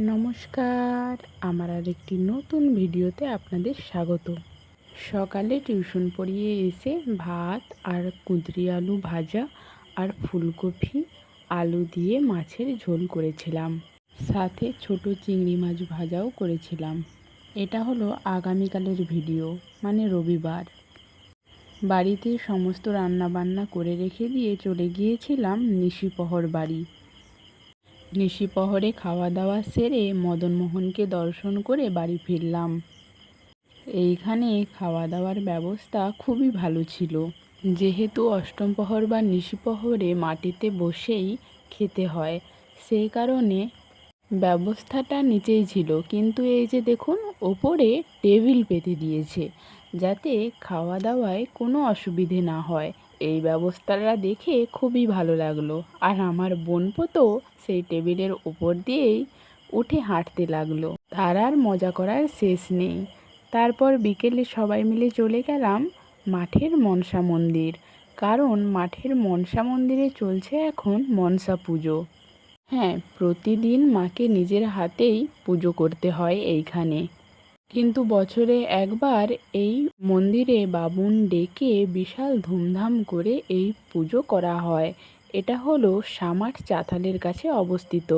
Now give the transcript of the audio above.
নমস্কার, আমার আর একটি নতুন ভিডিওতে আপনাদের স্বাগত। সকালে টিউশন পড়িয়ে এসে ভাত আর কুঁদরি আলু ভাজা আর ফুলকপি, আলু দিয়ে মাছের ঝোল করেছিলাম। সাথে ছোট চিংড়ি মাছ ভাজাও করেছিলাম। এটা হলো আগামীকালের ভিডিও মানে রবিবার। বাড়িতে সমস্ত রান্না বান্না করে রেখে দিয়ে চলে গিয়েছিলাম নিশিপহর বাড়ি। নিশিপহরে খাওয়া দাওয়া সেরে মদনমোহনকে দর্শন করে বাড়ি ফিরলাম। এইখানে খাওয়া দাওয়ার ব্যবস্থা খুবই ভালো ছিল। যেহেতু অষ্টম প্রহর বা নিশিপহরে মাটিতে বসেই খেতে হয় সেই কারণে ব্যবস্থাটা নিচেই ছিল। কিন্তু এই যে দেখুন, ওপরে টেবিল পেতে দিয়েছে। যাতে খাওয়া দাওয়ায় কোনো অসুবিধে না হয়। এই ব্যবস্থাটা দেখে খুবই ভালো লাগল। আর আমার বোনপো তো সেই টেবিলের ওপর দিয়েই উঠে হাঁটতে লাগল। তার আর মজা করার শেষ নেই। তারপর বিকেলে সবাই মিলে চলে গেলাম মাঠের মনসা মন্দির। কারণ মাঠের মনসা মন্দিরে চলছে এখন মনসা পুজো। হ্যাঁ প্রতিদিন মাকে নিজের হাতেই পুজো করতে হয় এইখানে। কিন্তু বছরে একবার এই মন্দিরে বাবুন ডেকে বিশাল ধুমধাম করে এই পুজো করা হয়। এটা হলো সামার চাতালের কাছে অবস্থিত।